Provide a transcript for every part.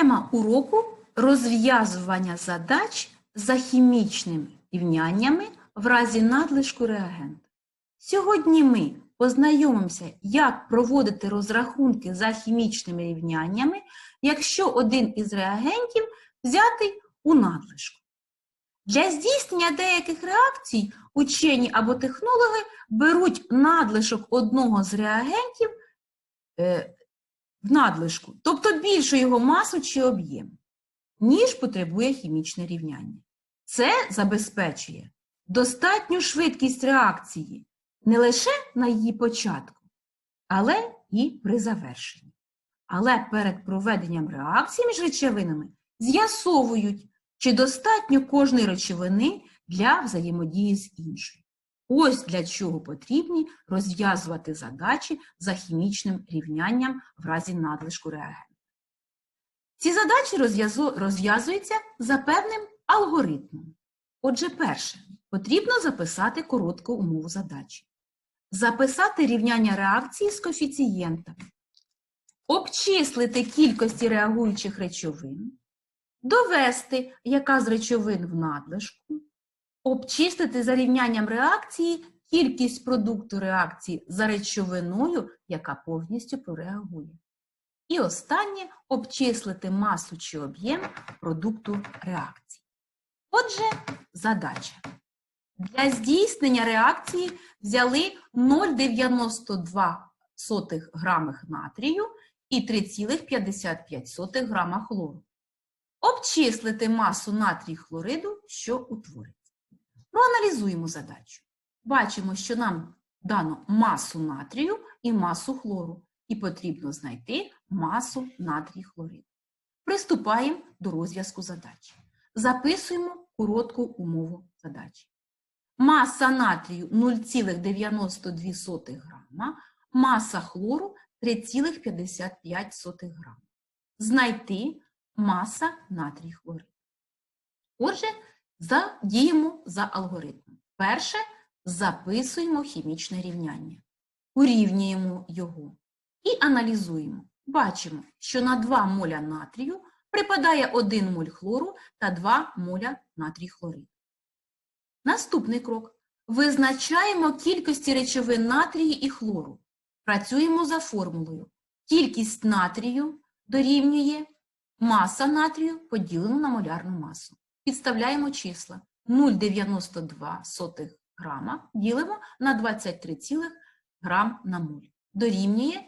Тема уроку розв'язування задач за хімічними рівняннями в разі надлишку реагенту. Сьогодні ми познайомимося, як проводити розрахунки за хімічними рівняннями, якщо один із реагентів взятий у надлишку. Для здійснення деяких реакцій учені або технологи беруть надлишок одного з реагентів е, в надлишку, тобто більшу його масу чи об'єм, ніж потребує хімічне рівняння. Це забезпечує достатню швидкість реакції не лише на її початку, але і при завершенні. Але перед проведенням реакції між речовинами з'ясовують, чи достатньо кожної речовини для взаємодії з іншою. Ось для чого потрібні розв'язувати задачі за хімічним рівнянням в разі надлишку реагенту. Ці задачі розв'язуються за певним алгоритмом. Отже, перше, потрібно записати коротку умову задачі. Записати рівняння реакції з коефіцієнтами. Обчислити кількості реагуючих речовин. Довести, яка з речовин в надлишку. Обчислити за рівнянням реакції кількість продукту реакції за речовиною, яка повністю прореагує. І останнє обчислити масу чи об'єм продукту реакції. Отже, задача. Для здійснення реакції взяли 0,92 грамах натрію і 3,55 грама хлору. Обчислити масу натрій хлориду, що утвориться. Проаналізуємо задачу. Бачимо, що нам дано масу натрію і масу хлору, і потрібно знайти масу натрій хлориду. Приступаємо до розв'язку задачі. Записуємо коротку умову задачі. Маса натрію 0,92 грама, маса хлору 3,55 грама. Знайти маса натрій хлориду. Отже, задіємо за алгоритмом. Перше записуємо хімічне рівняння, урівнюємо його і аналізуємо. Бачимо, що на 2 моля натрію припадає 1 моль хлору та 2 моля натрій хлориду. Наступний крок. Визначаємо кількості речовин натрію і хлору. Працюємо за формулою. Кількість натрію дорівнює маса натрію поділено на молярну масу. Підставляємо числа 0,92 грама ділимо на 23, грам на моль. Дорівнює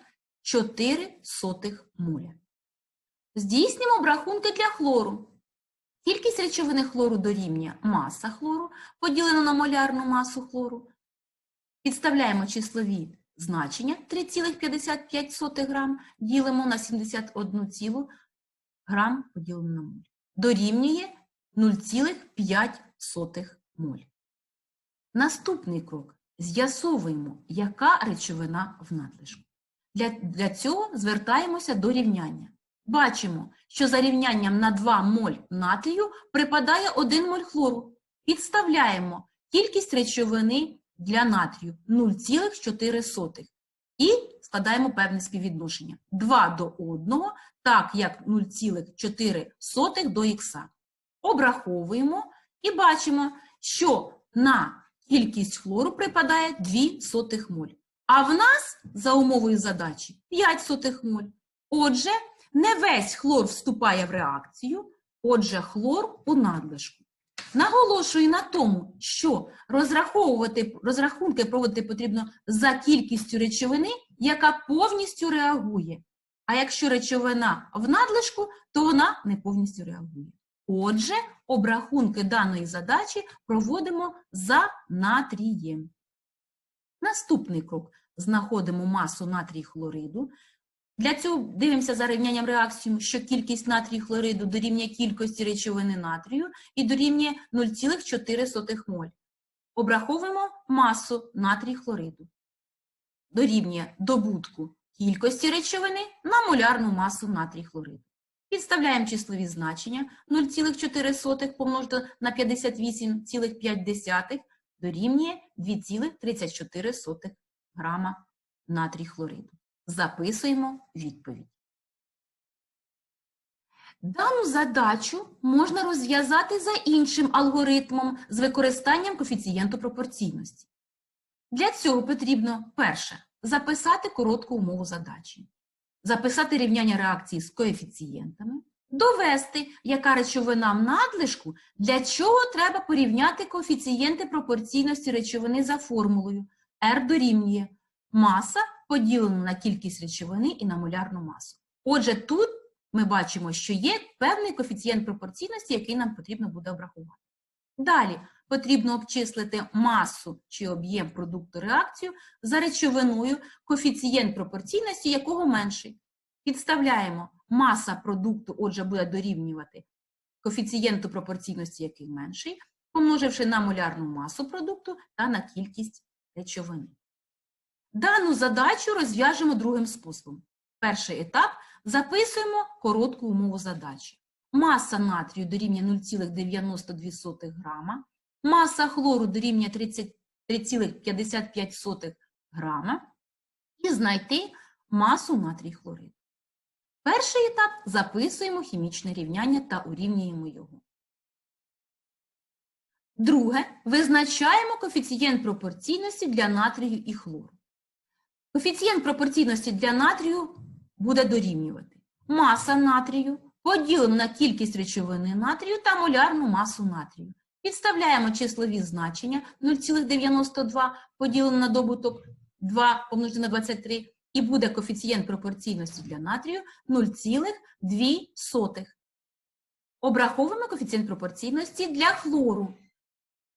4 сотих моля. Здійснюємо обрахунки для хлору. Кількість речовини хлору дорівнює маса хлору, поділено на молярну масу хлору. Підставляємо числові значення 3,55 грам, ділимо на 71 цілу грам поділено на моль. Дорівнює 0,5 моль. Наступний крок. З'ясовуємо, яка речовина в надлишку. Для, для цього звертаємося до рівняння. Бачимо, що за рівнянням на 2 моль натрію припадає 1 моль хлору. Підставляємо кількість речовини для натрію 0,4. І складаємо певне співвідношення. 2 до 1, так як 0,4 до х. Обраховуємо і бачимо, що на кількість хлору припадає 2 сотих моль. А в нас, за умовою задачі, 5 сотих моль. Отже, не весь хлор вступає в реакцію, отже, хлор у надлишку. Наголошую на тому, що розраховувати, розрахунки проводити потрібно за кількістю речовини, яка повністю реагує. А якщо речовина в надлишку, то вона не повністю реагує. Отже, обрахунки даної задачі проводимо за натрієм. Наступний крок. Знаходимо масу натрій хлориду. Для цього дивимося за рівнянням реакції, що кількість натрій хлориду дорівнює кількості речовини натрію і дорівнює 0,4 моль. Обраховуємо масу натрій хлориду. Дорівнює добутку кількості речовини на молярну масу натрій хлориду. Підставляємо числові значення 0,4 помножити на 58,5 дорівнює 2,34 грама натрій хлориду. Записуємо відповідь. Дану задачу можна розв'язати за іншим алгоритмом з використанням коефіцієнту пропорційності. Для цього потрібно перше записати коротку умову задачі, записати рівняння реакції з коефіцієнтами, довести, яка речовина в надлишку, для чого треба порівняти коефіцієнти пропорційності речовини за формулою R дорівнює маса поділена на кількість речовини і на молярну масу. Отже, тут ми бачимо, що є певний коефіцієнт пропорційності, який нам потрібно буде обрахувати. Далі потрібно обчислити масу чи об'єм продукту реакцію за речовиною, коефіцієнт пропорційності якого менший. Підставляємо маса продукту, отже, буде дорівнювати коефіцієнту пропорційності, який менший, помноживши на молярну масу продукту та на кількість речовини. Дану задачу розв'яжемо другим способом. Перший етап записуємо коротку умову задачі. Маса натрію дорівнює 0,92 грама, маса хлору дорівнює 3,55 грама і знайти масу натрій хлориду. Перший етап записуємо хімічне рівняння та урівнюємо його. Друге, визначаємо коефіцієнт пропорційності для натрію і хлору. Коефіцієнт пропорційності для натрію буде дорівнювати маса натрію поділено на кількість речовини натрію та молярну масу натрію. Підставляємо числові значення 0,92 поділено на добуток 2 помножити на 23 і буде коефіцієнт пропорційності для натрію 0,2. Обраховуємо коефіцієнт пропорційності для хлору.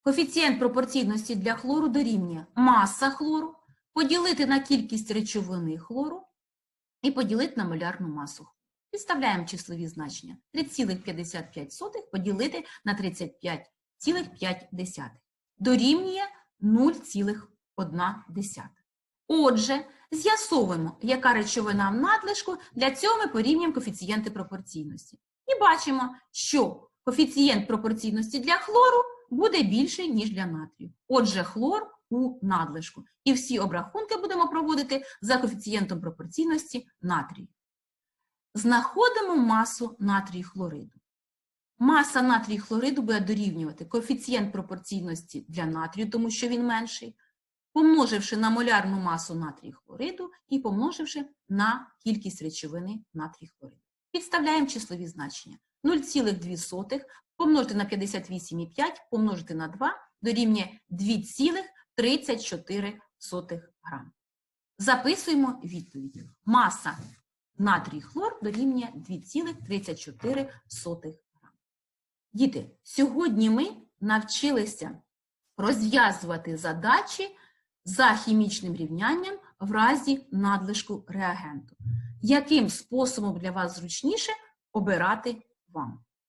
Коефіцієнт пропорційності для хлору дорівнює маса хлору поділити на кількість речовини хлору і поділити на молярну масу. Підставляємо числові значення 3,55 поділити на 35,5 дорівнює 0,1. Отже, з'ясовуємо, яка речовина в надлишку, для цього ми порівнюємо коефіцієнти пропорційності. І бачимо, що коефіцієнт пропорційності для хлору буде більший, ніж для натрію. Отже, хлор у надлишку. І всі обрахунки будемо проводити за коефіцієнтом пропорційності натрію. Знаходимо масу натрій хлориду. Маса натрій хлориду буде дорівнювати коефіцієнт пропорційності для натрію, тому що він менший, помноживши на молярну масу натрій хлориду і помноживши на кількість речовини натрій хлориду. Підставляємо числові значення. 0,2 помножити на 58,5 помножити на 2 дорівнює 2,34 грам. Записуємо відповідь. Маса натрій хлор дорівнює 2,34 грам. Діти, сьогодні ми навчилися розв'язувати задачі за хімічним рівнянням в разі надлишку реагенту. Яким способом для вас зручніше обирати вам?